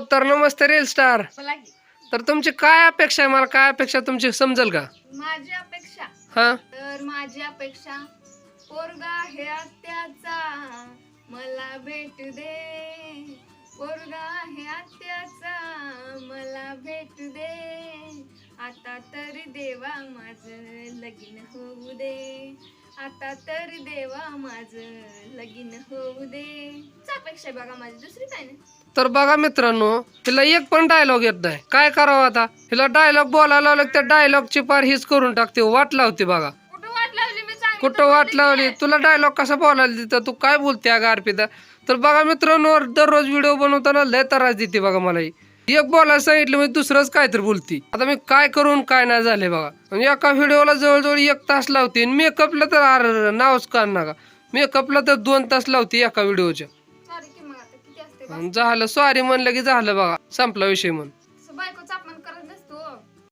तर नमस्ते rail star बोला की. तर तुमची काय अपेक्षा आहे? मला काय अपेक्षा तुमची समजेल का? माझी अपेक्षा? हा? तर माझी अपेक्षा पोरगा हे आत्याचा मला भेट दे. पोरगा हे आत्याचा देवा माझं लगीन होऊ दे. आता तरी देवा माझं लगीन होऊ दे. आहे बघा माझी दुसरी काय नाही. तर बघा मित्रांनो हिला एक पण डायलॉग येत नाही. काय करावं आता? हिला डायलॉग बोलायला लावलं त्या डायलॉगची पार हीच करून टाकते. वाट लावते बघा. कुठं वाट लावली मी सांगितलं कुठं वाट बोलली लावली? की. तुला डायलॉग कसा बोलायला देतं? तू काय बोलते अगं अर्पिता? तर बघा मित्रांनो दररोज व्हिडिओ बनवताना लय त्रास देते बघा मला ही एक बोलायला सांगितलं म्हणजे दुसरंच काय तर बोलती. आता मी काय करून काय नाही झाले बघा. एका व्हिडिओला जवळजवळ एक तास लावते मेकअपला तर अर नावच का नका. मेकअपला तर दोन तास लावते एका व्हिडिओच्या. झालं सॉरी म्हणलं की झालं बघा. संपला विषय म्हणून.